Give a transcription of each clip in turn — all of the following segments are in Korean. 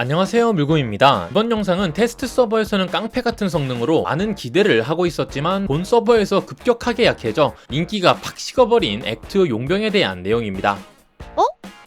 안녕하세요 물고입니다. 이번 영상은 테스트 서버에서는 깡패 같은 성능으로 많은 기대를 하고 있었지만 본 서버에서 급격하게 약해져 인기가 팍 식어버린 액트 용병에 대한 내용입니다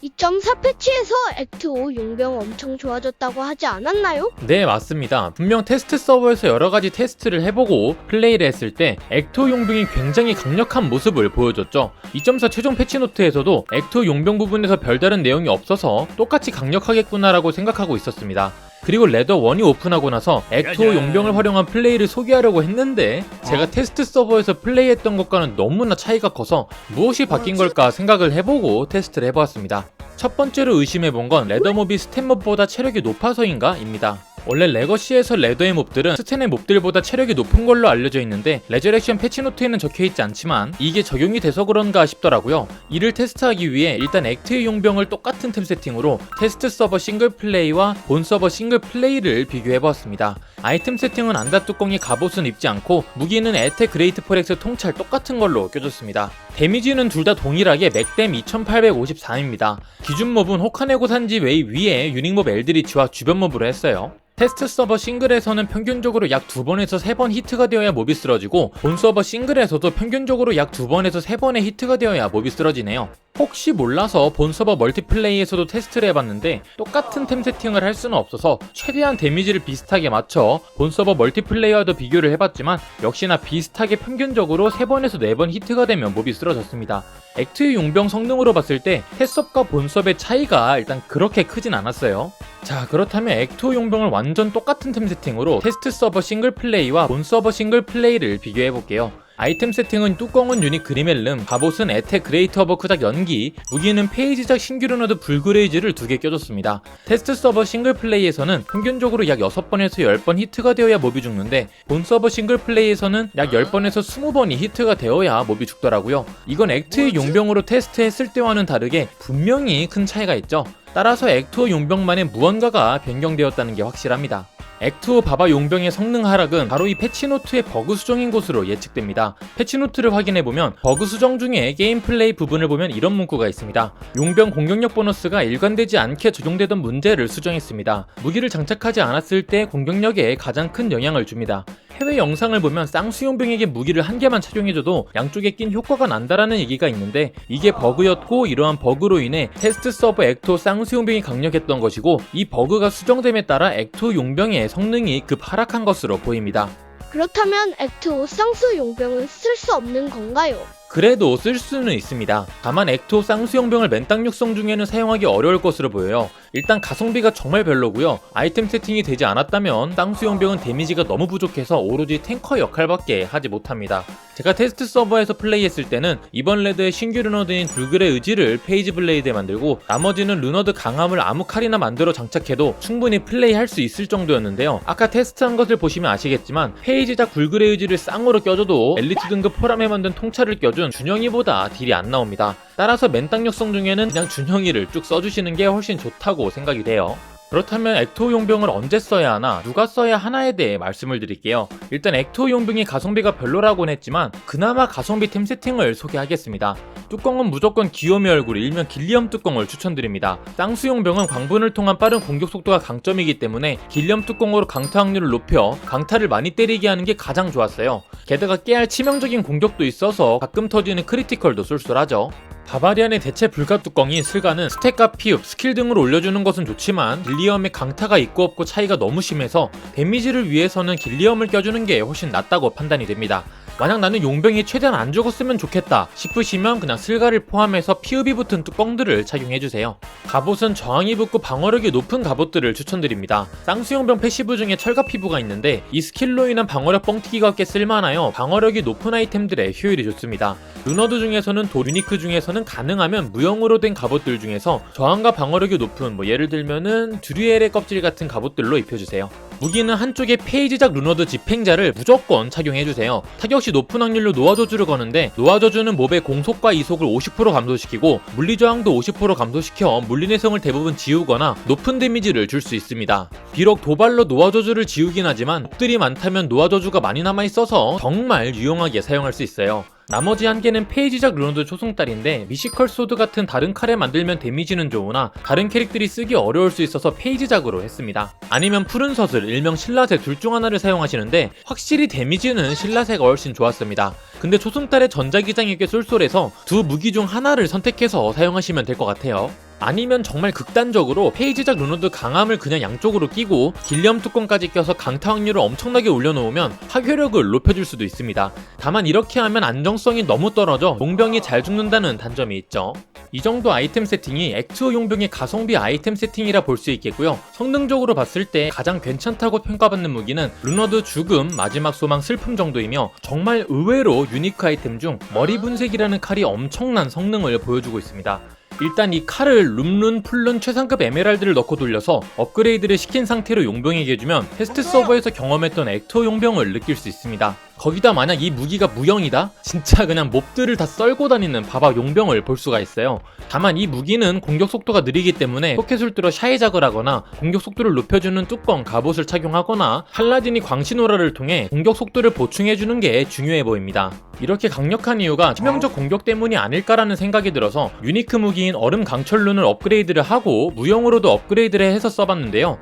2.4 패치에서 액트 5 용병 엄청 좋아졌다고 하지 않았나요? 네 맞습니다. 분명 테스트 서버에서 여러가지 테스트를 해보고 플레이를 했을 때 액토 용병이 굉장히 강력한 모습을 보여줬죠. 2.4 최종 패치 노트에서도 액토 용병 부분에서 별다른 내용이 없어서 똑같이 강력하겠구나라고 생각하고 있었습니다. 그리고 레더 1이 오픈하고 나서 액토 용병을 활용한 플레이를 소개하려고 했는데 제가 테스트 서버에서 플레이했던 것과는 너무나 차이가 커서 무엇이 바뀐 걸까 생각을 해보고 테스트를 해보았습니다 첫 번째로 의심해본 건 레더몹이 스탯몹보다 체력이 높아서인가 입니다. 원래 레거시에서 레더의 몹들은 스탠의 몹들보다 체력이 높은 걸로 알려져 있는데 레저렉션 패치노트에는 적혀있지 않지만 이게 적용이 돼서 그런가 싶더라고요. 이를 테스트하기 위해 일단 액트의 용병을 똑같은 템 세팅으로 테스트 서버 싱글 플레이와 본 서버 싱글 플레이를 비교해보았습니다. 아이템 세팅은 안다 뚜껑이 갑옷은 입지 않고 무기는 에테 그레이트 포렉스 통찰 똑같은 걸로 껴줬습니다. 데미지는 둘 다 동일하게 맥댐 2854입니다. 기준 몹은 호카네고 산지 웨이 위에 유닉 몹 엘드리치와 주변 몹으로 했어요. 테스트 서버 싱글에서는 평균적으로 약두 번에서 세번 히트가 되어야 몹이 쓰러지고 본 서버 싱글에서도 평균적으로 약두 번에서 세 번의 히트가 되어야 몹이 쓰러지네요. 혹시 몰라서 본 서버 멀티플레이에서도 테스트를 해봤는데 똑같은 템 세팅을 할 수는 없어서 최대한 데미지를 비슷하게 맞춰 본 서버 멀티플레이와도 비교를 해봤지만 역시나 비슷하게 평균적으로 3번에서 4번 히트가 되면 몹이 쓰러졌습니다. 액트의 용병 성능으로 봤을 때 테스업과 본섭의 차이가 일단 그렇게 크진 않았어요. 자 그렇다면 액토 용병을 완전 똑같은 템 세팅으로 테스트 서버 싱글 플레이와 본 서버 싱글 플레이를 비교해 볼게요. 아이템 세팅은 뚜껑은 유닛 그리멜름, 갑옷은 에테 그레이트 어버 크작 연기, 무기는 페이지작 신규 루너드 불그레이즈를 두 개 껴줬습니다. 테스트 서버 싱글 플레이에서는 평균적으로 약 6번에서 10번 히트가 되어야 몹이 죽는데 본 서버 싱글 플레이에서는 약 10번에서 20번이 히트가 되어야 몹이 죽더라고요. 이건 액트의 용병으로 테스트했을 때와는 다르게 분명히 큰 차이가 있죠. 따라서 액투어 용병만의 무언가가 변경되었다는 게 확실합니다. 액투어 바바 용병의 성능 하락은 바로 이 패치노트의 버그 수정인 것으로 예측됩니다. 패치노트를 확인해보면 버그 수정 중에 게임 플레이 부분을 보면 이런 문구가 있습니다. 용병 공격력 보너스가 일관되지 않게 적용되던 문제를 수정했습니다. 무기를 장착하지 않았을 때 공격력에 가장 큰 영향을 줍니다. 해외 영상을 보면 쌍수용병에게 무기를 한 개만 착용해줘도 양쪽에 낀 효과가 난다라는 얘기가 있는데 이게 버그였고 이러한 버그로 인해 테스트 서버 액토 쌍수용병이 강력했던 것이고 이 버그가 수정됨에 따라 액토 용병의 성능이 급 하락한 것으로 보입니다. 그렇다면 액트 5 쌍수 용병은 쓸 수 없는 건가요? 그래도 쓸 수는 있습니다. 다만 액토 쌍수용병을 맨땅 육성 중에는 사용하기 어려울 것으로 보여요. 일단 가성비가 정말 별로고요. 아이템 세팅이 되지 않았다면 쌍수용병은 데미지가 너무 부족해서 오로지 탱커 역할밖에 하지 못합니다. 제가 테스트 서버에서 플레이했을 때는 이번 레드의 신규 루너드인 불글의 의지를 페이지 블레이드에 만들고 나머지는 루너드 강함을 아무 칼이나 만들어 장착해도 충분히 플레이할 수 있을 정도였는데요. 아까 테스트한 것을 보시면 아시겠지만 페이지작 불글의 의지를 쌍으로 껴줘도 엘리트 등급 포람에 만든 통찰을 껴준 준영이보다 딜이 안 나옵니다. 따라서 맨땅 역성 중에는 그냥 준영이를 쭉 써주시는 게 훨씬 좋다고 생각이 돼요. 그렇다면 액토 용병을 언제 써야 하나, 누가 써야 하나에 대해 말씀을 드릴게요. 일단 액토 용병이 가성비가 별로라고는 했지만 그나마 가성비 템 세팅을 소개하겠습니다. 뚜껑은 무조건 귀요미 얼굴 일명 길리엄 뚜껑을 추천드립니다. 쌍수 용병은 광분을 통한 빠른 공격 속도가 강점이기 때문에 길리엄 뚜껑으로 강타 확률을 높여 강타를 많이 때리게 하는 게 가장 좋았어요. 게다가 깨알 치명적인 공격도 있어서 가끔 터지는 크리티컬도 쏠쏠하죠. 바바리안의 대체 불가 뚜껑인 슬가는 스택과 피읍, 스킬 등을 올려주는 것은 좋지만 길리엄의 강타가 있고 없고 차이가 너무 심해서 데미지를 위해서는 길리엄을 껴주는 게 훨씬 낫다고 판단이 됩니다. 만약 나는 용병이 최대한 안 죽었으면 좋겠다 싶으시면 그냥 슬가를 포함해서 피읍이 붙은 뚜껑들을 착용해주세요. 갑옷은 저항이 붙고 방어력이 높은 갑옷들을 추천드립니다. 쌍수용병 패시브 중에 철갑 피부가 있는데 이 스킬로 인한 방어력 뻥튀기가 꽤 쓸만하여 방어력이 높은 아이템들의 효율이 좋습니다. 루너드 중에서는 도 유니크 중에서는 가능하면 무형으로 된 갑옷들 중에서 저항과 방어력이 높은 뭐 예를 들면은 드리엘의 껍질 같은 갑옷들로 입혀주세요. 무기는 한쪽에 페이지작 루너드 집행자를 무조건 착용해주세요. 타격시 높은 확률로 노화 저주를 거는데 노화 저주는 몹의 공속과 이속을 50% 감소시키고 물리 저항도 50% 감소시켜 물리 내성을 대부분 지우거나 높은 데미지를 줄 수 있습니다. 비록 도발로 노화 저주를 지우긴 하지만 몹들이 많다면 노화 저주가 많이 남아 있어서 정말 유용하게 사용할 수 있어요. 나머지 한 개는 페이지작 루너드 초승달인데 미시컬 소드 같은 다른 칼에 만들면 데미지는 좋으나 다른 캐릭들이 쓰기 어려울 수 있어서 페이지작으로 했습니다. 아니면 푸른 서슬, 일명 신라세 둘 중 하나를 사용하시는데 확실히 데미지는 신라세가 훨씬 좋았습니다. 근데 초승달의 전자기장에게 쏠쏠해서 두 무기 중 하나를 선택해서 사용하시면 될 것 같아요. 아니면 정말 극단적으로 페이지작 루너드 강함을 그냥 양쪽으로 끼고 길리엄 뚜껑까지 껴서 강타 확률을 엄청나게 올려놓으면 파괴력을 높여줄 수도 있습니다. 다만 이렇게 하면 안정성이 너무 떨어져 용병이 잘 죽는다는 단점이 있죠. 이 정도 아이템 세팅이 액투어 용병의 가성비 아이템 세팅이라 볼 수 있겠고요. 성능적으로 봤을 때 가장 괜찮다고 평가받는 무기는 루너드 죽음, 마지막 소망 슬픔 정도이며 정말 의외로 유니크 아이템 중 머리 분색이라는 칼이 엄청난 성능을 보여주고 있습니다. 일단 이 칼을 룸룬, 풀룬 최상급 에메랄드를 넣고 돌려서 업그레이드를 시킨 상태로 용병에게 주면 테스트 서버에서 경험했던 액터 용병을 느낄 수 있습니다. 거기다 만약 이 무기가 무형이다? 진짜 그냥 몹들을 다 썰고 다니는 바바 용병을 볼 수가 있어요. 다만 이 무기는 공격 속도가 느리기 때문에 포켓을 뚫어 샤이작을 하거나 공격 속도를 높여주는 뚜껑 갑옷을 착용하거나 팔라딘이 광신오라를 통해 공격 속도를 보충해주는 게 중요해 보입니다. 이렇게 강력한 이유가 치명적 공격 때문이 아닐까라는 생각이 들어서 유니크 무기인 얼음 강철룬을 업그레이드를 하고 무형으로도 업그레이드를 해서 써봤는데요.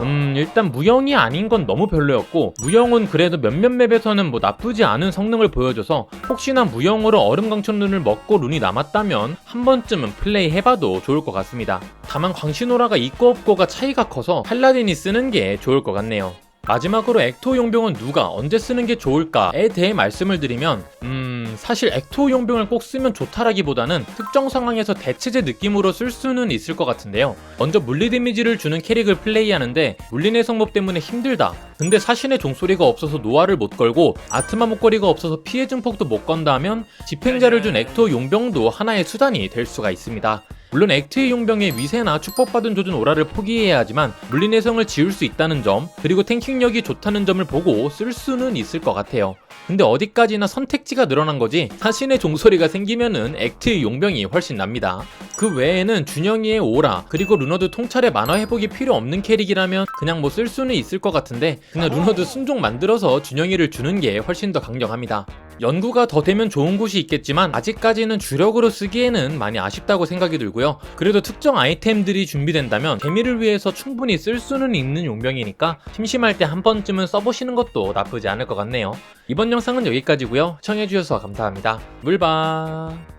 음 일단 무형이 아닌 건 너무 별로였고 무형은 그래도 몇몇 맵에서는 뭐 나쁘지 않은 성능을 보여줘서 혹시나 무형으로 얼음 강철룬을 먹고 룬이 남았다면 한 번쯤은 플레이 해봐도 좋을 것 같습니다. 다만 광신오라가 있고 없고가 차이가 커서 팔라딘이 쓰는 게 좋을 것 같네요. 마지막으로 액토 용병은 누가 언제 쓰는 게 좋을까에 대해 말씀을 드리면 음 사실 액토 용병을 꼭 쓰면 좋다라기보다는 특정 상황에서 대체제 느낌으로 쓸 수는 있을 것 같은데요. 먼저 물리 데미지를 주는 캐릭을 플레이하는데 물리내 성법 때문에 힘들다. 근데 사신의 종소리가 없어서 노화를 못 걸고 아트마 목걸이가 없어서 피해 증폭도 못 건다 하면 집행자를 준 액토 용병도 하나의 수단이 될 수가 있습니다 물론 액트의 용병의 위세나 축복받은 조준 오라를 포기해야 하지만 물리내성을 지울 수 있다는 점 그리고 탱킹력이 좋다는 점을 보고 쓸 수는 있을 것 같아요. 근데 어디까지나 선택지가 늘어난 거지 사신의 종소리가 생기면은 액트의 용병이 훨씬 납니다. 그 외에는 준영이의 오라 그리고 루너드 통찰의 만화 회복이 필요 없는 캐릭이라면 그냥 뭐 쓸 수는 있을 것 같은데 그냥 루너드 순종 만들어서 준영이를 주는 게 훨씬 더 강력합니다. 연구가 더 되면 좋은 곳이 있겠지만 아직까지는 주력으로 쓰기에는 많이 아쉽다고 생각이 들고요. 그래도 특정 아이템들이 준비된다면 재미를 위해서 충분히 쓸 수는 있는 용병이니까 심심할 때 한 번쯤은 써보시는 것도 나쁘지 않을 것 같네요. 이번 영상은 여기까지고요. 시청해주셔서 감사합니다. 물바